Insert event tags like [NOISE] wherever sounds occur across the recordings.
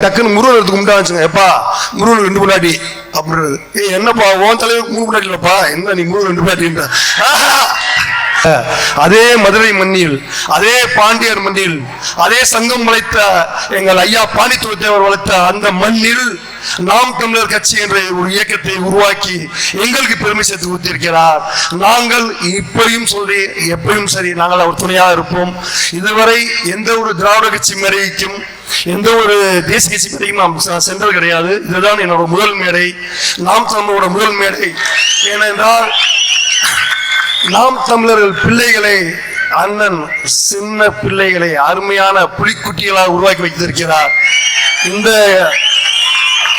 டக்குன்னு முருகன் எடுத்து கும்பிட்டாச்சுங்க எப்பா முருகன் ரெண்டு முன்னாடி அப்படின்றது. ஏய் என்னப்பா உன் தலைவர் மூணு முன்னாடி இல்லப்பா? என்ன நீ முருகன் ரெண்டு முன்னாடின்ற அதே மதுரை மண்ணில் அதே பாண்டியர் மண்ணில் அதே சங்கம் வளைத்த எங்கள் ஐயா பாண்டித்துவத்தேவர் வளர்த்த அந்த மண்ணில் நாம் தமிழர் கட்சி என்ற ஒரு இயக்கத்தை உருவாக்கி எங்களுக்கு பெருமை சேர்த்து கொடுத்திருக்கிறார். நாங்கள் இப்பயும் சொல்லி எப்பயும் சரி நாங்கள் அவர் துணையாக இருப்போம். இதுவரை எந்த ஒரு திராவிட கட்சி மேடைக்கும் எந்த ஒரு தேசிய கட்சி மேடைக்கும் நாம் சென்றது கிடையாது. இதுதான் என்னோட முதல் மேடை. நாம் தமிழோட முதல் மேடை. ஏனென்றால் நாம் தமிழர்கள் பிள்ளைகளை அண்ணன் சின்ன பிள்ளைகளை அருமையான புலிக்குட்டிகளாக உருவாக்கி வைத்திருக்கிறார். இந்த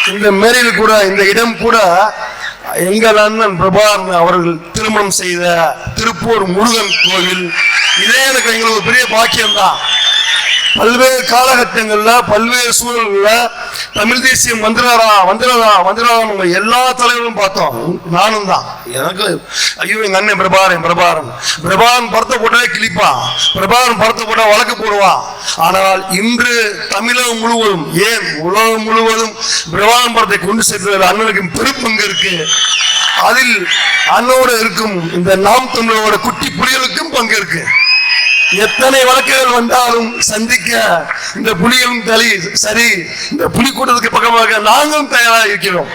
இந்த மேரையில் கூட இந்த இடம் கூட எங்கள் அண்ணன் பிரபாகரன் அவர்கள் திருமணம் செய்த திருப்பூர் முருகன் கோவில். இதே எனக்கு எங்களுக்கு ஒரு பெரிய பாக்கியம்தான். பல்வேறு காலகட்டங்கள்ல பல்வேறு சூழல்கள்ல தமிழ் தேசியம் வந்துடாரா வந்துடாரா வந்துடாரா எல்லா தலைவரும் பார்த்தோம். நானும் தான். எனக்கு ஐயோ எங்க அண்ணன் பிரபாரன் பிரபாரம் பிரபாகரன். படத்தை போட்டாலே கிழிப்பான் பிரபாகரன் படத்தை போட்டா வழக்கு போடுவான் ஆனால் இன்று தமிழகம் முழுவதும் ஏன் உலகம் முழுவதும் பிரபாகரன் படத்தை கொண்டு சேர்த்ததில் அண்ணனுக்கு பெருப்பங்கு இருக்கு. அதில் அண்ணோட இருக்கும் இந்த நாம் தமிழோட குட்டி புலிகளுக்கும் பங்கு இருக்கு. எத்தனை வழக்குகள் வந்தாலும் சந்திக்க இந்த புலிகளும் தலி சரி இந்த புலி கூட்டத்துக்கு பக்கமாக நாங்களும் தயாராக இருக்கிறோம்.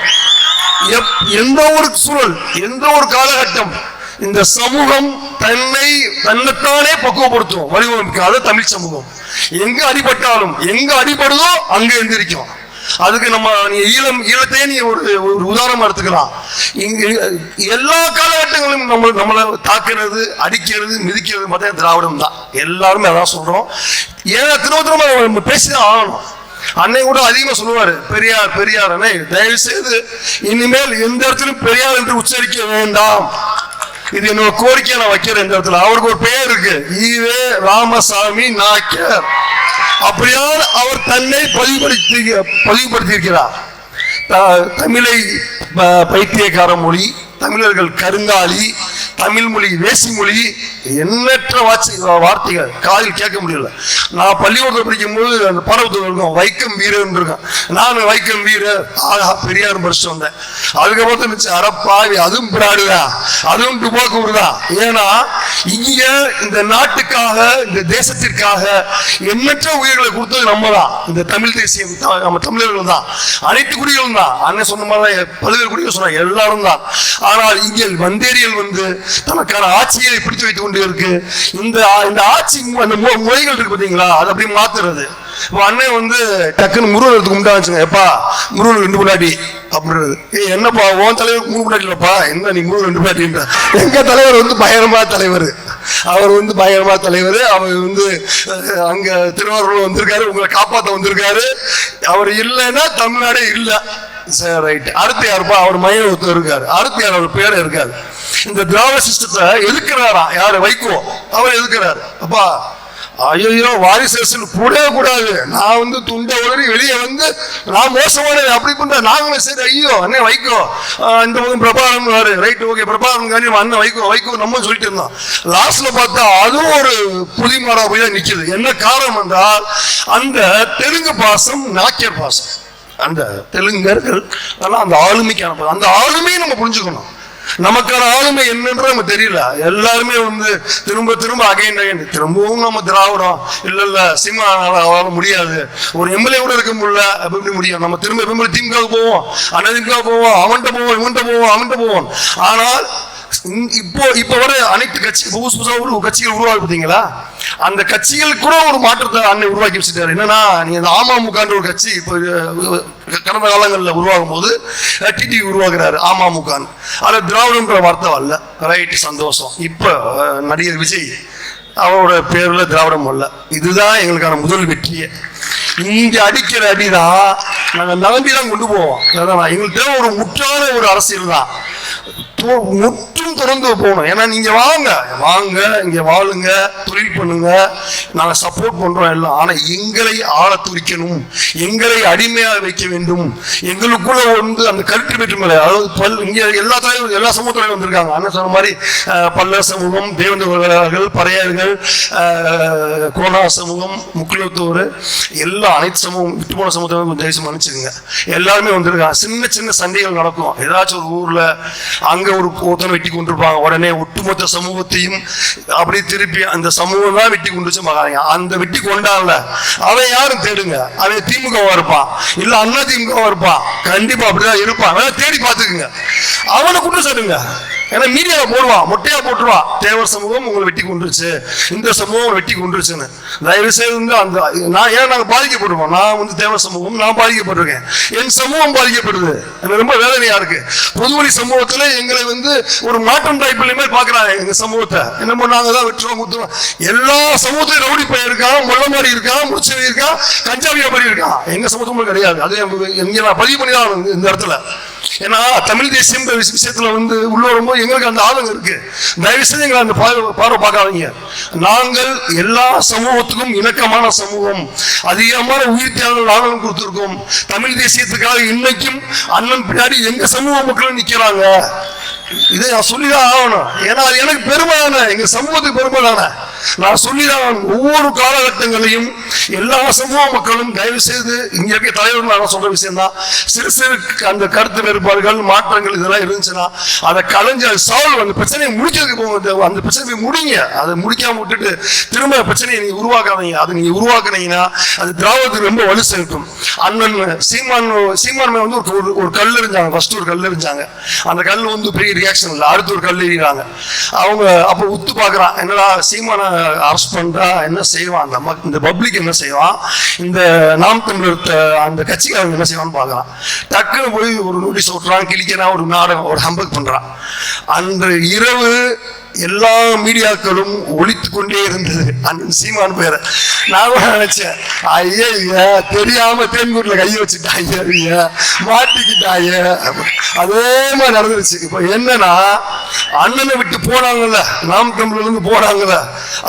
எப்- எந்த ஒரு சூழல் எந்த ஒரு காலகட்டம் இந்த சமூகம் தன்னை தன்னைத்தானே பக்குவப்படுத்தும் வடிவமைக்காத தமிழ் சமூகம். எங்க அடிபட்டாலும் எங்க அடிபடுதோ அங்க எந்திரிக்கும். அதுக்கு நம்ம நீ ஈழம் ஈழத்தையே நீ ஒரு ஒரு உதாரணமா எடுத்துக்கலாம். இங்க எல்லா காலகட்டங்களிலும் நம்ம நம்மளை தாக்குறது அடிக்கிறது மிதிக்கிறது பார்த்தா திராவிடம் தான். எல்லாருமே அதான் சொல்றோம். ஏன்னா திரும்ப திரும்ப நம்ம பேசிதான் ஆகணும்? அன்னை கூட அதிகமா சொல்லுவாரு பெரியார் பெரியார் அண்ணே தயவு செய்து இனிமேல் எந்த இடத்திலும் பெரியார் என்று உச்சரிக்க வேண்டாம். இது என்னோட கோரிக்கையை நான் வைக்கிறேன் இந்த இடத்துல. அவருக்கு ஒரு பெயர் இருக்கு. ஈவே ராமசாமி நாயக்கர். அப்படியால் அவர் தன்னை பதிவுபடுத்தி பதிவுபடுத்தியிருக்கிறார். த- தமிழை ப- பைத்தியக்கார மொழி தமிழர்கள் கருங்காலி தமிழ் மொழி வேசி மொழி எண்ணற்ற வாட்சி வார்த்தைகள் காதில் கேட்க முடியல. நான் பள்ளிக்கூடத்தில் படிக்கும்போது அந்த பாடத்தில் இருக்கும் வைக்கம் வீரன் இருக்கும் நான் வைக்கம் வீரர் ஆகா பெரியார் படிச்சுட்டு வந்தேன். அதுக்கப்புறம் இருந்துச்சு அறப்பாவி அதுவும் பிராடுதா அதுவும் துபாக்கூர் ஏன்னா இங்க இந்த நாட்டுக்காக இந்த தேசத்திற்காக எண்ணற்ற உயிர்களை கொடுத்தது நம்ம தான் இந்த தமிழ் தேசியம் த- நம்ம தமிழர்கள் தான். அனைத்து குடிகளும் தான். அண்ணன் சொன்ன மாதிரி தான் பல்வேறு குடிகள் சொன்னாங்க எல்லாரும் தான். ஆனால் இங்கே வந்தேரியல் வந்து தனக்கான ஆட்சியை பிடித்து வைத்துக் கொண்டு இருக்கு. இந்த இந்த ஆட்சி அந்த மொழிகள் முறைகள் இருக்கு பார்த்தீங்களா அது அப்படி மாத்துறது. இப்போ அண்ணன் வந்து டக்குன்னு முருகன் எடுத்து கும்பிட்டாச்சுங்க. எப்பா முருகன் ரெண்டு முன்னாடி அப்படின்றது. ஏய் என்னப்பா உன் தலைவர் மூணு முன்னாடி இல்லப்பா? என்ன நீ முருகன் ரெண்டு முன்னாடின்ற எங்க தலைவர் வந்து பயங்கரமா தலைவர். அவர் வந்து பயங்கரமா தலைவர். அவர் வந்து அங்க திருவாரூர் வந்திருக்காரு. உங்களை காப்பாத்த வந்திருக்காரு. அவர் இல்லைன்னா தமிழ்நாடே இல்லை. சரி ரைட். அடுத்து யாருப்பா? அவர் மையம் ஒருத்தர் இருக்காரு. அடுத்து யார்? அவர் பேர் இருக்காரு. இந்த திராவிட சிஸ்டத்தை எதுக்குறாரா? யாரு? வைகோ. அவர் எதுக்குறாரு? அப்பா ஐயோ வாரிசு அரசியல் கூடவே கூடாது. நான் வந்து துண்டை உடனே வெளியே வந்து நான் மோசமானது அப்படி பண்ற நாங்களும் சரி ஐயோ அண்ணன் வைக்கோ இந்த பக்கம் பிரபாகரன் ரைட் ஓகே பிரபாகரன் காண்டி அண்ணன் வைக்கோ வைக்கோ நம்ம சொல்லிட்டு இருந்தோம் லாஸ்ட்ல பார்த்தா அதுவும் ஒரு புதி மாடா போய் தான் நிக்குது. என்ன காரணம் என்றால் அந்த தெலுங்கு பாசம் நாக்கியர் பாசம். அந்த தெலுங்கர்கள் அதெல்லாம் அந்த ஆளுமைக்கான பா- அந்த ஆளுமையை நம்ம புரிஞ்சுக்கணும். நமக்கான ஆளுமை என்னன்றது நமக்கு தெரியல. எல்லாருமே வந்து திரும்ப திரும்ப அகைன் அகைன் திரும்பவும் நம்ம திராவிடம். இல்ல இல்ல சினிமா அவரால முடியாது. ஒரு எம்எல்ஏ கூட இருக்க முடியல. அப்ப எப்படி முடியும்? நம்ம திரும்ப எப்படி திமுக போவோம். அண்ணா திமுக போவோம். அவன்கிட்ட போவோம் இவன்கிட்ட போவோம் அவன்கிட்ட போவோம். ஆனால் இப்போ இப்போ வர அனைத்து கட்சி புதுசு புதுசா ஒரு கட்சிகள் உருவாக்கு பார்த்தீங்களா? அந்த கட்சிகள் கூட ஒரு மாற்றத்தை அன்னை உருவாக்கி வச்சுட்டாரு. என்னன்னா நீ இந்த அமமுகன்ற ஒரு கட்சி இப்போ கடந்த காலங்களில் உருவாகும் போது டிடி உருவாக்குறாரு அமமுகன்னு. அதில் திராவிடன்ற வார்த்தை வரல. ரைட் சந்தோஷம். இப்போ நடிகர் விஜய் அவரோட பேரில் திராவிடம் வரல. இதுதான் எங்களுக்கான முதல் வெற்றியே. இங்க அடிக்கிற அடிதான் நாங்கள் நம்பி தான் கொண்டு போவோம். எங்களுக்கு தேவை ஒரு முற்றான ஒரு அரசியல் தான். முற்றும் திறந்து போகணும். ஏன்னா நீங்க வாங்க. வாங்க இங்க வாழுங்க தொழில் பண்ணுங்க. நாங்கள் சப்போர்ட் பண்றோம் எல்லாம். ஆனா எங்களை ஆள துரிக்கணும். எங்களை அடிமையாக வைக்க வேண்டும். எங்களுக்குள்ள வந்து அந்த கருத்து வேற்றுமை அதாவது பல் இங்க எல்லா தலைவரும் எல்லா சமூகத்திலையும் வந்திருக்காங்க. அண்ணன் சொன்ன மாதிரி அஹ், சமூகம் தேவேந்திரர்கள் பறையர்கள் கோனா சமூகம் முக்குலத்தூர் எல்லா அனைத்து சமூகம் விட்டு போன சமூகத்தை தேசம் மன்னிச்சுங்க எல்லாருமே வந்திருக்காங்க. சின்ன சின்ன சண்டைகள் நடக்கும். ஏதாச்சும் ஒரு ஊர்ல அங்க ஒரு ஒருத்தனை வெட்டி கொண்டிருப்பாங்க. உடனே ஒட்டுமொத்த சமூகத்தையும் அப்படியே திருப்பி அந்த சமூகம் தான் வெட்டி கொண்டுச்சு மகாங்க அந்த வெட்டி கொண்டான்ல அவன் யாரும் தேடுங்க. அவன் திமுகவா இருப்பான் இல்ல அண்ணா திமுகவா இருப்பான் கண்டிப்பா அப்படிதான் இருப்பான் வேணா தேடி பாத்துக்குங்க அவனை குற்றம் சொல்லுங்க ஏன்னா மீடியாவை போடுவான் மொட்டையா போட்டுருவான் தேவர் சமூகம் உங்களை வெட்டி கொண்டுருச்சு. இந்த சமூகம் வெட்டி கொண்டுருச்சுன்னு. தயவு செய்து அந்த நான் ஏன் நாங்கள் பாதிக்கப்படுவோம் நான் வந்து தேவர் சமூகம் நான் பாதிக்கப்பட்டிருக்கேன். என் சமூகம் பாதிக்கப்படுது. எனக்கு ரொம்ப வேதனையா இருக்கு. பொதுவழி சமூகத்துல எங்களை வந்து ஒரு மாற்றம் டைப்பில் மாதிரி பாக்குறாங்க எங்க சமூகத்தை. என்ன பண்ணாங்க? தான் வெட்டுறோம் குத்துறோம் எல்லா சமூகத்தையும் ரவுடி பையன் இருக்கான் முள்ள மாதிரி இருக்கான் முடிச்சவன் இருக்கான் கஞ்சா வியாபாரி இருக்கான் எங்க சமூகமும் கிடையாது. அது எங்க நான் பதிவு பண்ணி தான் இந்த இடத்துல. ஏன்னா தமிழ் தேசியம் விஷயத்துல வந்து உள்ள வரும்போது எங்களுக்கு அந்த ஆதங்கம் இருக்கு. தயவு செய்து எங்களை அந்த பார்வை பார்வை பார்க்காதீங்க. நாங்கள் எல்லா சமூகத்துக்கும் இணக்கமான சமூகம். அதிகமான உயிர் தியாகங்கள் நாங்களும் கொடுத்துருக்கோம். தமிழ் தேசியத்துக்காக இன்னைக்கும் அண்ணன் பின்னாடி எங்க சமூக மக்களும் நிக்கிறாங்க? இதை நான் சொல்லிதான் ஆகணும். ஏன்னா அது எனக்கு பெருமை தானே எங்க சமூகத்துக்கு பெருமை தானே நான் சொல்லிதான் ஒவ்வொரு காலகட்டங்களையும் எல்லா சமூக மக்களும் தயவு செய்து இங்க இருக்க தலைவர்கள் நான் சொல்ற விஷயம் தான் சிறு சிறு அந்த கருத்து இருப்பார்கள் மாற்றங்கள் இதெல்லாம் இருந்துச்சுன்னா அதை கலைஞ்சு அது சால்வ் அந்த பிரச்சனையை முடிக்கிறதுக்கு போங்க அந்த பிரச்சனையை முடிங்க. அதை முடிக்காம விட்டுட்டு திரும்ப பிரச்சனையை நீங்க உருவாக்காதீங்க. அதை நீங்க உருவாக்குனீங்கன்னா அது திராவிடத்துக்கு ரொம்ப வலு செலுத்தும் அண்ணன் சீமான் சீமான் வந்து ஒரு- ஒரு கல் இருந்தாங்க ஃபர்ஸ்ட் ஒரு கல் இருந்தாங்க அந்த கல் வந்து பெரிய ரியாக்ஷன் இல்லை. அடுத்து ஒரு கல் எறிகிறாங்க. அவங்க அப்போ உத்து பார்க்குறான் என்னடா சீமானை அரெஸ்ட் பண்ணுறா என்ன செய்வான்? அந்த மக்- இந்த பப்ளிக் என்ன செய்வான்? இந்த நாம் தமிழர் அந்த கட்சிக்காரங்க என்ன செய்வான்னு பார்க்குறான். டக்குன்னு போய் ஒரு நோட்டீஸ் சொல்கிறான் கிழிக்கிறான் ஒரு நாடகம் ஒரு ஹம்பக் பண்றான். அன்று இரவு எல்லா மீடியாக்களும் ஒழித்து கொண்டே இருந்தது. அந்த சீமான் பேரை. நான் நினைச்சேன் ஐயா தெரியாம தேன்கூட்டில் கையை வச்சுட்டாங்க ஐயா மாட்டிக்கிட்டாங்க அதே மாதிரி நடந்துருச்சு. இப்போ என்னன்னா அண்ணனை விட்டு போனாங்கல்ல நாம் தமிழ்ல இருந்து போனாங்கல்ல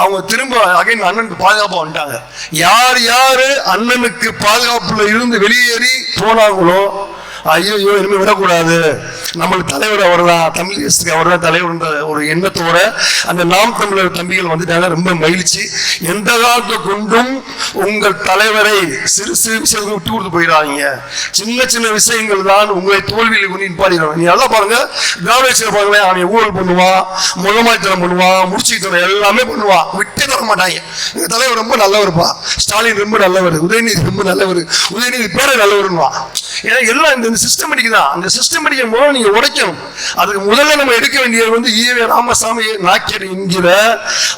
அவங்க திரும்ப அகைன் அண்ணனுக்கு பாதுகாப்பாக வந்துட்டாங்க. யார் யார் அண்ணனுக்கு பாதுகாப்புல இருந்து வெளியேறி போனாங்களோ ஐயோ இனிமேல் விடக்கூடாது. நம்மளுக்கு தலைவர் அவர் தான் தமிழ் தேசத்துக்கு அவர்தான் தலைவர்ன்ற ஒரு எண்ணத்தோட அந்த நாம் தமிழர் தம்பிகள் வந்துட்டாங்க. ரொம்ப மகிழ்ச்சி. எந்த காலத்தை கொண்டும் உங்கள் தலைவரை சிறு சிறு விஷயங்கள் விட்டு கொடுத்து போயிடாதீங்க. சின்ன சின்ன விஷயங்கள் தான் உங்களை தோல்வியில் கொண்டு நிப்பாடிடும் நீ நல்லா பாருங்க. திராவிட பாருங்களேன் அவன் ஊழல் பண்ணுவான் முகமாய்த்தனம் பண்ணுவான் முடிச்சுக்கிட்டு எல்லாமே பண்ணுவான் விட்டே தர மாட்டாங்க. எங்கள் தலைவர் ரொம்ப நல்லவர்ப்பா ஸ்டாலின் ரொம்ப நல்லவர் உதயநிதி ரொம்ப நல்லவர் உதயநிதி பேரை நல்லவருன்னுவா. ஏன்னா எல்லாம் இந்த சிஸ்டமேட்டிக் தான் அந்த சிஸ்டமேட்டிக் மூலம் நீங்க உடைக்கணும். அதுக்கு முதல்ல நம்ம எடுக்க வேண்டியது வந்து ஈவே ராமசாமி நாக்கியர் என்கிற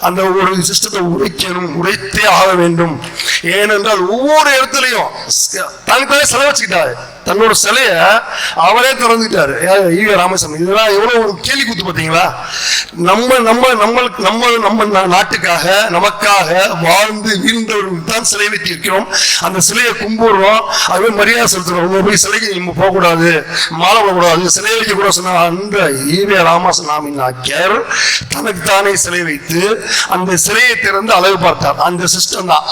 அந்த ஒரு சிஸ்டத்தை உடைக்கணும் உடைத்தே ஆக வேண்டும். ஏனென்றால் ஒவ்வொரு இடத்துலையும் தனக்குள்ளே செலவச்சுக்கிட்டாரு தன்னோட சிலைய அவரே திறந்துட்டாரு. ஈவே ராமசாமி இதெல்லாம் எவ்வளவு ஒரு கேள்வி குத்து பார்த்தீங்களா நம்ம நம்ம நம்மளுக்கு நம்ம நம்ம நாட்டுக்காக நமக்காக வாழ்ந்து வீழ்ந்தவர்களுக்கு தான் சிலை வைத்து இருக்கிறோம் அந்த சிலையை கும்பிடுறோம். அதுவே மரியாதை செலுத்துறோம். உங்க போய் சிலைக்கு நம்ம போகக்கூடாது மாலை போடக்கூடாது சிலை வைக்க கூட சொன்னா அந்த ஈவே ராமசாமி நாக்கியர் தனக்கு தானே சிலை வைத்து அந்த சிலையை திறந்து அழகு பார்த்தார். அந்த சிஸ்டம் தான்.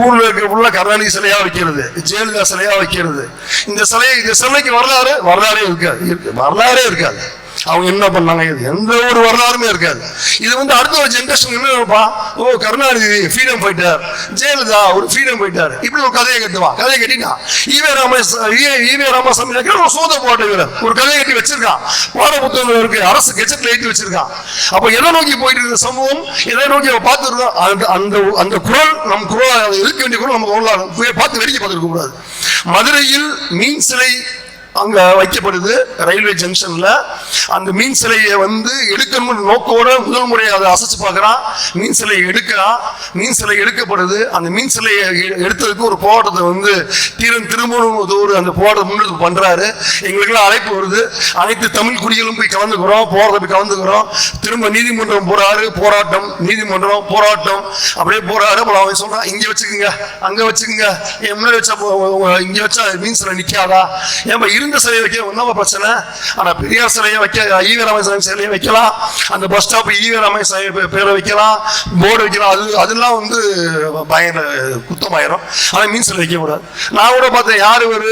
ஊர்ல இருக்க உள்ள கருணாநிதி சிலையா வைக்கிறது ஜெயலலிதா சிலையா வைக்கிறது. இந்த சிலை இந்த சிலைக்கு வரலாறு வரலாறே இருக்காது. வரலாறே இருக்காது. அவங்க என்ன பண்ணாங்க? இது எந்த ஒரு வரலாறுமே இருக்காது. இது வந்து அடுத்த ஒரு ஜென்ரேஷன் என்ன நினைப்பா? ஓ கருணாநிதி ஃப்ரீடம் ஃபைட்டர் ஜெயலலிதா ஒரு ஃப்ரீடம் ஃபைட்டர் இப்படி ஒரு கதையை கட்டுவான் கதையை கட்டினா ஈவே ராம ஈவே ராமசாமி ஒரு சோத போட்ட வீரர். ஒரு கதையை கட்டி வச்சிருக்கான் பாட புத்தகம் இருக்கு. அரசு கெச்சட்ல எழுதி வச்சிருக்கான் அப்ப எதை நோக்கி போயிட்டு இருந்த சமூகம் எதை நோக்கி அவ பார்த்துருக்கோம் அந்த அந்த அந்த குரல் நம் குரல் அதை இருக்க வேண்டிய குரல் நம்ம குரலாக பார்த்து வேடிக்கை பார்த்துருக்க கூடாது மதுரையில் மீன் சிலை அங்க வைக்கப்படுது ரயில்வே ஜங்ஷன்ல. அந்த மீன் சிலையை வந்து எடுக்கணும் நோக்கோட முதல் முறை அதை அசைச்சு பார்க்கறான். மீன் சிலையை எடுக்கிறான். மீன் சிலை எடுக்கப்படுது. அந்த மீன் சிலையை எடுத்ததுக்கு ஒரு போராட்டத்தை வந்து தீரன் திருமணம் அந்த போராட்டம் முன்னெடுப்பு பண்றாரு. எங்களுக்கெல்லாம் அழைப்பு வருது. அனைத்து தமிழ் குடிகளும் போய் கலந்துக்கிறோம். போராட்டம் போய் கலந்துக்கிறோம். திரும்ப நீதிமன்றம் போறாரு. போராட்டம் நீதிமன்றம் போராட்டம். அப்படியே போறாரு. அப்புறம் அவன் சொல்றான் இங்க வச்சுக்கோங்க. அங்க வச்சுக்கோங்க. என் முன்னாடி வச்சா இங்க வச்சா மீன் சிலை நிக்காதா? ஏன் இருந்த சிலையை வைக்க ஒன்றாம பிரச்சனை. ஆனா பெரியார் சிலையை வைக்க ஈவே ராமசாமி சிலையை வைக்கலாம். அந்த பஸ் ஸ்டாப் ஈவே ராமசாமி பேரை வைக்கலாம். போர்டு வைக்கலாம். அது அதெல்லாம் வந்து பயங்கர குத்தமாயிரும். ஆனா மீன் சிலை வைக்கக்கூடாது நான் கூட பார்த்தேன் யார் ஒரு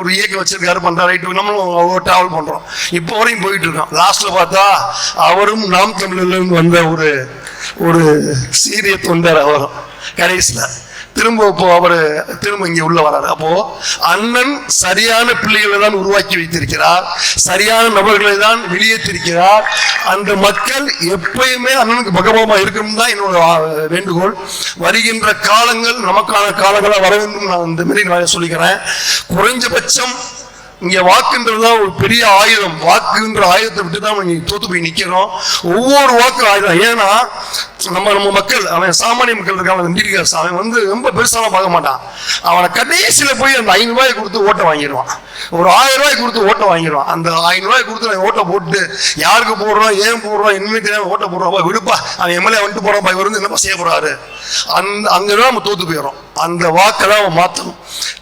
ஒரு இயக்கம் வச்சிருக்காரு பண்றாரு. ரைட்டு நம்மளும் டிராவல் பண்றோம். இப்போ வரையும் போயிட்டு இருக்கோம் லாஸ்ட்ல பார்த்தா அவரும் நாம் தமிழ்லேருந்து வந்த ஒரு ஒரு சீரிய தொண்டர் அவரும். கடைசியில். திரும்ப இப்போ அவர் திரும்ப இங்கே உள்ள வராரு. அப்போ அண்ணன் சரியான பிள்ளைகளை தான் உருவாக்கி வைத்திருக்கிறார். சரியான நபர்களை தான் வெளியேற்றிருக்கிறார். அந்த மக்கள் எப்பயுமே அண்ணனுக்கு பகவமாக இருக்கணும் தான் என்னோட வேண்டுகோள். வருகின்ற காலங்கள் நமக்கான காலங்களாக வர வேண்டும் நான் இந்த மாதிரி நான் சொல்லிக்கிறேன். குறைஞ்சபட்சம் இங்கே வாக்குன்றது தான் ஒரு பெரிய ஆயுதம். வாக்குன்ற ஆயுதத்தை விட்டு தான் இங்க தோத்து போய் நிற்கிறோம் ஒவ்வொரு வாக்கு ஆயுதம். ஏன்னா நம்ம நம்ம மக்கள் அவன் சாமானிய மக்கள் இருக்கான் மிடில் அவன் வந்து ரொம்ப பெருசாலாம் பார்க்க மாட்டான். அவனை கடைசியில் போய் அந்த ஐநூறு கொடுத்து ஓட்டை வாங்கிடுவான். ஒரு ஆயிரம் ரூபாய் கொடுத்து ஓட்டை வாங்கிடுவான். அந்த ஐநூறு ரூபாய் கொடுத்து அவன் ஓட்டை போட்டு யாருக்கு போடுறோம் ஏன் போடுறோம் இன்னுமே தெரியாம ஓட்டை போடுறோம். விடுப்பா அவன் எம்எல்ஏ வந்துட்டு போறான் இவர் வந்து என்னப்பா செய்ய போறாரு? அந்த அங்கதான் நம்ம தோத்து போயிடும் அந்த வாக்கை தான் அவன் மாற்றணும்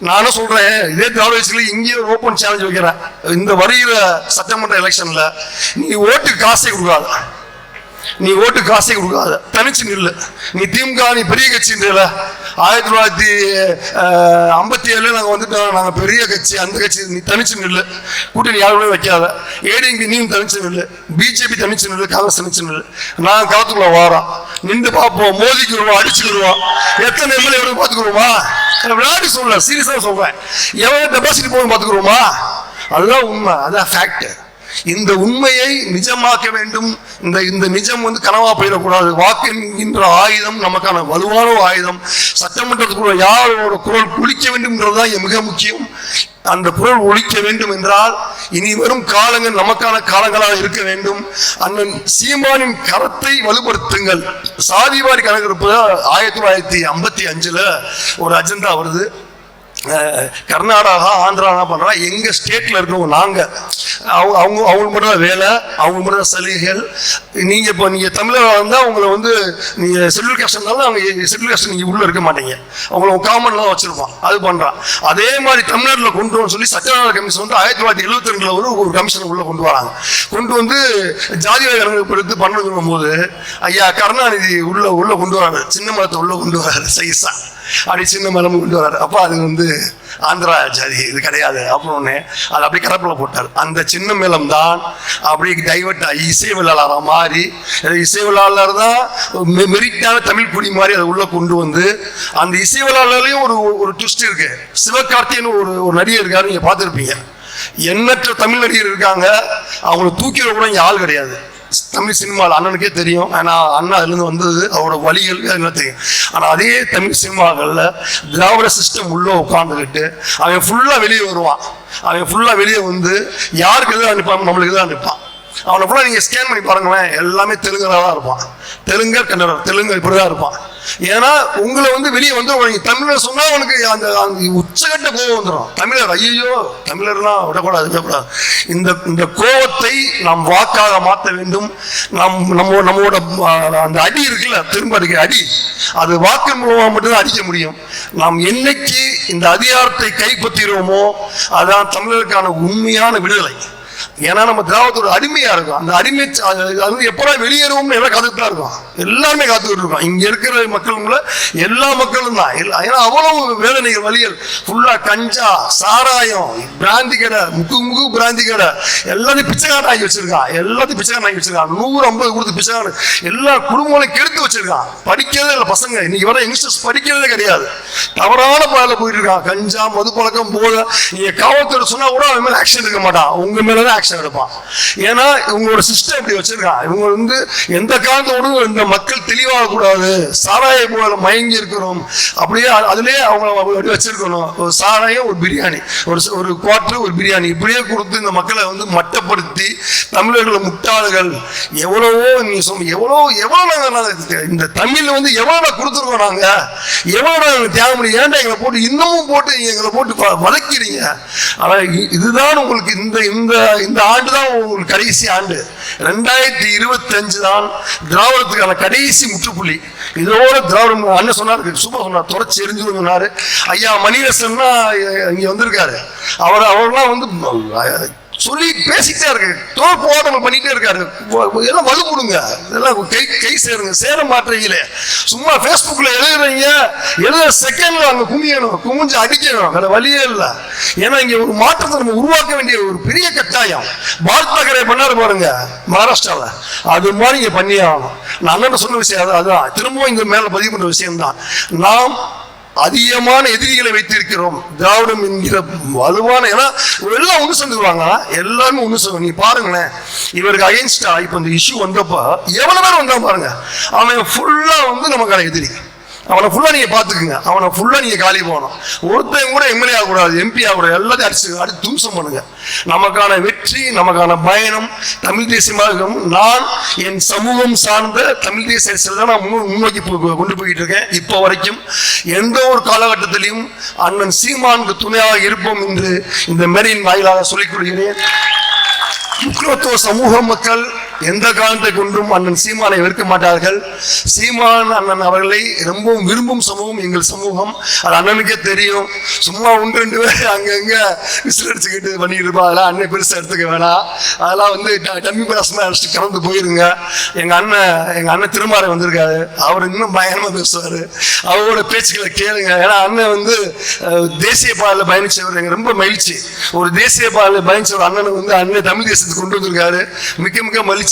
நானும் சொல்கிறேன் இதே திராவிட வயசுல இங்கேயே ஒரு ஓப்பன் சேலஞ்ச் வைக்கிறேன். இந்த வருகிற சட்டமன்ற எலெக்ஷனில் நீ ஓட்டு காசே கொடுக்காத. நீ ஓட்டு காசே கொடுக்காத. தனிச்சு நில்லு. நீ திமுக நீ பெரிய கட்சின்றல. ஆயிரத்தி தொள்ளாயிரத்தி ஐம்பத்தி ஏழுல நாங்கள் வந்துட்டோம். நாங்கள் பெரிய கட்சி அந்த கட்சி. நீ தனிச்சு நில்லு. கூட்டணி யாருமே வைக்காத. ஏடிஎம்பி நீயும் தனிச்சு நில்லு. பிஜேபி தனிச்சு நில்லு. காங்கிரஸ் தனிச்சு நில்லு. நாங்கள் களத்துக்குள்ள வாரோம் நின்று பார்ப்போம். மோதிக்கிடுவோம் அடிச்சுக்கிடுவோம் எத்தனை எம்எல்ஏ வரும் பார்த்துக்குருவோமா? விளையாடி சொல்ல. சீரியஸாக சொல்றேன். எவ்வளோ டெபாசிட் போகணும் பார்த்துக்குருவோமா? அதுதான் உண்மை. அதான் ஃபேக்ட் இந்த உண்மையை நிஜமாக்க வேண்டும். இந்த இந்த நிஜம் வந்து கனவா போயிடக்கூடாது. வாக்கு என்கின்ற ஆயுதம் நமக்கான வலுவான ஒரு ஆயுதம். சட்டமன்றத்துக்குள்ள யாரோட குரல் குளிக்க வேண்டும்ன்றது தான் மிக முக்கியம். அந்த குரல் ஒழிக்க வேண்டும் என்றால் இனி வரும் காலங்கள் நமக்கான காலங்களாக இருக்க வேண்டும். அண்ணன் சீமானின் கரத்தை வலுப்படுத்துங்கள். சாதிவாரி கணக்கெடுப்பு ஆயிரத்தி தொள்ளாயிரத்தி ஐம்பத்தி அஞ்சுல ஒரு அஜெண்டா வருது. கர்நாடகா ஆந்திரா என்ன எங்கள் ஸ்டேட்டில் ஸ்டேட்ல இருக்கவங்க நாங்கள் அவங்க அவங்க அவங்களுக்கு மட்டும் தான் வேலை அவங்க மட்டும் தான் சலுகைகள். நீங்கள் இப்போ நீங்கள் தமிழக வந்தால் அவங்கள வந்து நீங்கள் ஷெட்யூல் காஸ்ட் இருந்தாலும் அவங்க ஷெட்யூல் காஸ்ட் நீங்கள் உள்ளே இருக்க மாட்டீங்க. அவங்கள காமன்லாம் தான் அது பண்ணுறான் அதே மாதிரி தமிழ்நாட்டில் கொண்டு வந்து சொல்லி சட்டநாத கமிஷன் வந்து ஆயிரத்தி தொள்ளாயிரத்தி எழுபத்தி ரெண்டில் ஒரு ஒரு கமிஷன் உள்ளே கொண்டு வராங்க. கொண்டு வந்து ஜாதி கணக்கு எடுத்து பண்ணணும் போது ஐயா கருணாநிதி உள்ள உள்ளே கொண்டு வராரு சின்ன மரத்தை உள்ளே கொண்டு வராரு சைஸா. அப்படி சின்ன மரம் கொண்டு வராரு. அப்போ அது வந்து ஆந்திரா ஜாதி இது கிடையாது. அப்புறம் ஒன்று அது அப்படி கரப்பில் போட்டார். அந்த சின்ன மேளம் தான் அப்படி டைவர்ட் ஆகி இசை விழாளராக மாறி இசை விழாளர் தான் மெ- மெரிட்டான தமிழ் குடி மாதிரி அதை உள்ளே கொண்டு வந்து அந்த இசை விழாளர்லையும் ஒரு ஒரு ட்விஸ்ட் இருக்கு. சிவகார்த்தியன் ஒரு ஒரு நடிகர் இருக்காரு நீங்கள் பார்த்துருப்பீங்க. எண்ணற்ற தமிழ் நடிகர் இருக்காங்க. அவங்கள தூக்கிட கூட இங்கே ஆள் கிடையாது. தமிழ் சினிமாவில் அண்ணனுக்கே தெரியும். ஏன்னா அண்ணா அதுலேருந்து வந்தது அவரோட வழிகள் அதெல்லாம் தெரியும். ஆனால் அதே தமிழ் சினிமாக்களில் திராவிட சிஸ்டம் உள்ளே உட்காந்துக்கிட்டு அவன் ஃபுல்லாக வெளியே வருவான். அவன் ஃபுல்லாக வெளியே வந்து யாருக்கு எதிராக அனுப்பான் நம்மளுக்கு எதிராக அனுப்பான் அவனை ஃபுல்லாக நீங்கள் ஸ்கேன் பண்ணி பாருங்களேன் எல்லாமே தெலுங்கராக தான் இருப்பான். தெலுங்கர் கன்னடர் தெலுங்கு இப்படி தான் இருப்பான். ஏன்னா உங்களை வந்து வெளியே வந்து நீங்க தமிழர் சொன்னா உனக்கு அந்த உச்சகட்ட கோவம் வந்துடும் தமிழர் ஐயோ தமிழர்லாம் விடக்கூடாது விடக்கூடாது. இந்த இந்த கோவத்தை நாம் வாக்காக மாற்ற வேண்டும். நம் நம்ம நம்மளோட அந்த அடி இருக்குல்ல திரும்ப இருக்கிற அடி அது வாக்கு மூலமாக மட்டும்தான் அடிக்க முடியும். நாம் என்னைக்கு இந்த அதிகாரத்தை கைப்பற்றுகிறோமோ அதான் தமிழருக்கான உண்மையான விடுதலை. ஏன்னா நம்ம திராவிடத்தோட அடிமையா இருக்கும். அந்த அடிமை அது எப்படா வெளியேறுவோம்னு எல்லாம் காத்துட்டு தான் இருக்கும். எல்லாருமே காத்துக்கிட்டு இருக்கோம். இங்க இருக்கிற மக்களுங்கள எல்லா மக்களும் தான். எல்லா- ஏன்னா அவ்வளவு வேதனைகள் வழிகள். ஃபுல்லா கஞ்சா சாராயம் பிராந்தி கடை முக்கு முக்கு பிராந்தி கடை. எல்லாத்தையும் பிச்சைக்காரன் ஆகி வச்சிருக்கான். எல்லாத்தையும் பிச்சைக்காரன் ஆகி வச்சிருக்கான். நூறு ஐம்பது கொடுத்து பிச்சைக்காரன். எல்லா குடும்பங்களையும் கெடுத்து வச்சிருக்கான். படிக்கிறதே இல்லை பசங்க. இன்னைக்கு வர யங்ஸ்டர்ஸ் படிக்கிறதே கிடையாது. தவறான பாதையில் போயிட்டு இருக்கான். கஞ்சா மது பழக்கம் போத. நீங்க காவல்துறை சொன்னா கூட அவன் மேல ஆக்ஷன் இருக்க மாட்டான். உங்க மேலதான் ஆக்ஷன் எடுப்பான். ஏன்னா இவங்களோட சிஸ்டம் இப்படி வச்சிருக்கான் இவங்க வந்து எந்த காலத்தோடும் இந்த மக்கள் தெளிவாக கூடாது சாராய போல மயங்கி இருக்கிறோம் அப்படியே அ- அதுலயே அவங்க அப்படி வச்சிருக்கணும். ஒரு சாராயம் ஒரு பிரியாணி ஒரு ஒரு குவார்டர் ஒரு பிரியாணி இப்படியே கொடுத்து இந்த மக்களை வந்து மட்டப்படுத்தி தமிழர்களை முட்டாள்கள். எவ்வளவோ நீங்க சொன்ன எவ்வளோ எவ்வளோ நாங்கள் இந்த தமிழ்ல வந்து எவ்வளோ நான் கொடுத்துருக்கோம் நாங்கள் எவ்வளோ நாங்கள் தியாகம் பண்ணி ஏன்டா எங்களை போட்டு இன்னமும் போட்டு எங்களை போட்டு வ- ஆனால் இதுதான் உங்களுக்கு இந்த இந்த இந்த ஆண்டு தான் ஒரு கடைசி ஆண்டு. ரெண்டாயிரத்தி இருபத்தஞ்சு தான் திராவிடத்துக்கான கடைசி முற்றுப்புள்ளி. இதோட திராவிடம் அண்ணன் சொன்னார் சும்மா சொன்னார் தொடர்ச்சி எரிஞ்சு சொன்னாரு. ஐயா மணிரசன்னா இங்க வந்திருக்காரு. அவர் அவர்லாம் வந்து சொல்லி பேசிட்டே இருக்கு தோப்பு போராட்டம் பண்ணிட்டே இருக்காரு. எல்லாம் வலு கொடுங்க. எல்லாம் கை கை சேருங்க. சேர மாட்டீங்களே. சும்மா ஃபேஸ்புக்கில் எழுதுறீங்க. எல்லா செகண்ட்ல அங்க குமியணும் குமிஞ்சு அடிக்கணும். வேற வழியே இல்லை. ஏன்னா இங்க ஒரு மாற்றத்தை நம்ம உருவாக்க வேண்டிய ஒரு பெரிய கட்டாயம். பாரத் தாக்கரே பண்ணாரு பாருங்க? மகாராஷ்டிராவில் அது மாதிரி இங்கே பண்ணியே ஆகணும். நான் அண்ணன் சொன்ன விஷயம் அதான் அதுதான். திரும்பவும் இங்க மேலே பதிவு பண்ணுற விஷயம் தான் நாம் அதிகமான எதிரிகளை வைத்திருக்கிறோம். திராவிடம் என்கிற வலுவான ஏன்னா எல்லாம் ஒன்று சேர்ந்துருவாங்க எல்லாருமே ஒன்று சேர்ந்து நீங்க பாருங்களேன். இவருக்கு அகைன்ஸ்டா இப்போ இந்த இஷ்யூ வந்தப்போ எவ்வளவு பேர் வந்தா பாருங்க. அவன் ஃபுல்லா வந்து நமக்கான எதிரி. அவனை ஃபுல்லா நீங்க பாத்துக்குங்க அவனை ஃபுல்லா நீங்க காலி போகணும் ஒருத்தன் கூட எம்எல்ஏ ஆகக்கூடாது எம்பி ஆகக்கூடாது எல்லாத்தையும் அடிச்சு அடிச்சு தும்சம் பண்ணுங்க. நமக்கான வெற்றி நமக்கான பயணம் தமிழ் தேசியமாக நான் என் சமூகம் சார்ந்த தமிழ் தேசிய அரசியல் தான் நான் முன்னோக்கி போ- கொண்டு போயிட்டு இருக்கேன் இப்போ வரைக்கும். எந்த ஒரு காலகட்டத்திலையும் அண்ணன் சீமானுக்கு துணையாக இருப்போம் என்று இந்த மேரின் வாயிலாக சொல்லிக் கொள்கிறேன். முக்கியத்துவ சமூக மக்கள் எந்த காலத்தை கொண்டும் அண்ணன் சீமானை வெறுக்க மாட்டார்கள். சீமான் அண்ணன் அவர்களை ரொம்பவும் விரும்பும் சமூகம் எங்கள் சமூகம். அது அண்ணனுக்கே தெரியும். சும்மா ஒன்று ரெண்டு பேர் அங்கங்க விசில் அடிச்சுக்கிட்டு பண்ணிட்டு இருப்பாங்க அதெல்லாம் அண்ணன் பெருசாக எடுத்துக்க வேணாம். அதெல்லாம் வந்து ட- டம்மி பிராசமா அடிச்சுட்டு கலந்து போயிருங்க. எங்க அண்ணன் எங்க அண்ணன் திருமாறை வந்திருக்காரு. அவர் இன்னும் பயங்கரமா பேசுவாரு. அவரோட பேச்சுக்களை கேளுங்க. ஏன்னா அண்ணன் வந்து தேசிய பாடல பயணிச்சவர். எங்க ரொம்ப மகிழ்ச்சி. ஒரு தேசிய பாடல பயணிச்ச ஒரு அண்ணனை வந்து அண்ணன் தமிழ் தேசத்துக்கு கொண்டு வந்திருக்காரு. மிக்க மிக்க மகிழ்ச்சி.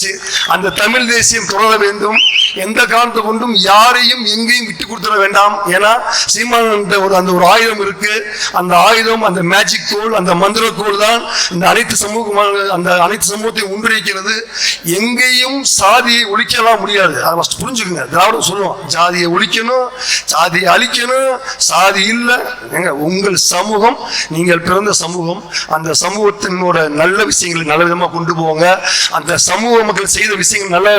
அந்த தமிழ் தேசியம் தொடர வேண்டும். எந்த காலத்தை கொண்டும் யாரையும் எங்கேயும் விட்டு கொடுத்துட வேண்டாம். ஏன்னா சீமான் ஒரு அந்த ஒரு ஆயுதம் இருக்கு. அந்த ஆயுதம் அந்த மேஜிக் கோல் அந்த மந்திர கோல் தான் இந்த அனைத்து சமூகமாக அந்த அனைத்து சமூகத்தையும் ஒன்றிணைக்கிறது. எங்கேயும் சாதியை ஒழிக்கலாம் முடியாது. அதை ஃபஸ்ட் புரிஞ்சுக்கோங்க. திராவிடம் சொல்லுவோம் ஜாதியை ஒழிக்கணும் சாதியை அழிக்கணும் சாதி இல்லை. எங்க உங்கள் சமூகம் நீங்கள் பிறந்த சமூகம் அந்த சமூகத்தினோட நல்ல விஷயங்களை நல்ல விதமாக கொண்டு போங்க. அந்த சமூக மக்கள் செய்த விஷயங்கள் நல்ல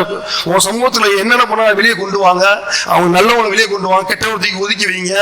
உன் சமூகத்தில் என்னென்ன பண்ணா வெளியே கொண்டு வாங்க. அவங்க நல்லவங்களை வெளியே கொண்டு வாங்க. கெட்டவர்த்திக்கு ஒதுக்கி வைங்க.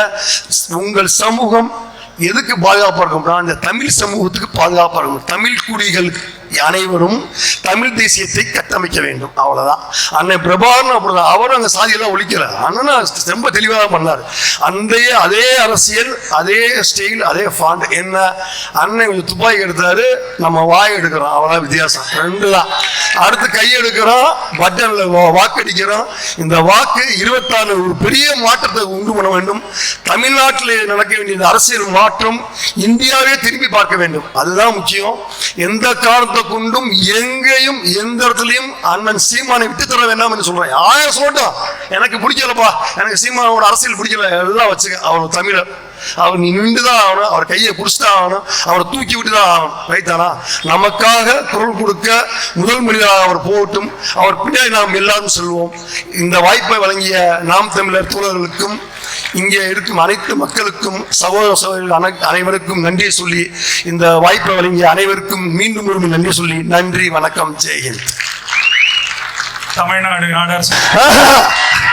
உங்கள் சமூகம் எதுக்கு பாதுகாப்பாக இருக்கும்னா இந்த தமிழ் சமூகத்துக்கு பாதுகாப்பாக இருக்கும் தமிழ் குடிகளுக்கு அனைவரும் தமிழ் தேசியத்தை கட்டமைக்க வேண்டும். அவ்வளவுதான். அண்ணன் பிரபாகரன் அப்படிதான். அவரும் அங்க சாதியெல்லாம் ஒழிக்கல. அண்ணன் ரொம்ப தெளிவாக தான் பண்ணார். அந்த அதே அரசியல் அதே ஸ்டைல் அதே ஃபாண்ட் என்ன? அண்ணன் கொஞ்சம் துப்பாக்கி எடுத்தாரு நம்ம வாய் எடுக்கிறோம். அவ்வளவுதான் வித்தியாசம். ரெண்டு தான் அடுத்து கை எடுக்கிறோம் பட்டன்ல வாக்கடிக்கிறோம். இந்த வாக்கு இருபத்தாறு ஒரு பெரிய மாற்றத்தை உண்டு பண்ண வேண்டும். தமிழ்நாட்டில் நடக்க வேண்டிய அரசியல் மாற்றம் இந்தியாவே திரும்பி பார்க்க வேண்டும். அதுதான் முக்கியம். எந்த காரணத்தை கொண்டும் எங்கேயும் எந்த இடத்துலையும் அண்ணன் சீமானை விட்டு தர வேண்டாம் என்று சொல்றேன். ஆயிரம் சொல்லட்டும் எனக்கு பிடிக்கலப்பா. எனக்கு சீமானோட அரசியல் பிடிக்கல. எல்லாம் வச்சுக்க அவன் தமிழர் அவர் நீ நின்றுதான் ஆகணும். அவர் கையை பிடிச்சுதான் ஆகணும். அவரை தூக்கி விட்டு தான் ஆகணும் வைத்தானா நமக்காக குரல் கொடுக்க முதல் மனிதராக அவர் போகட்டும். அவர் பின்னாடி நாம் எல்லாரும் செல்வோம். இந்த வாய்ப்பை வழங்கிய நாம் தமிழர் தோழர்களுக்கும் இங்கே இருக்கும் அனைத்து மக்களுக்கும் சகோதர சகோதரிகள் அனை- அனைவருக்கும் நன்றி சொல்லி இந்த வாய்ப்பை வழங்கிய அனைவருக்கும் மீண்டும் ஒரு நன்றி சொல்லி நன்றி வணக்கம் ஜெய்ஹிந்த் தமிழ்நாடு நாடரசு [LAUGHS]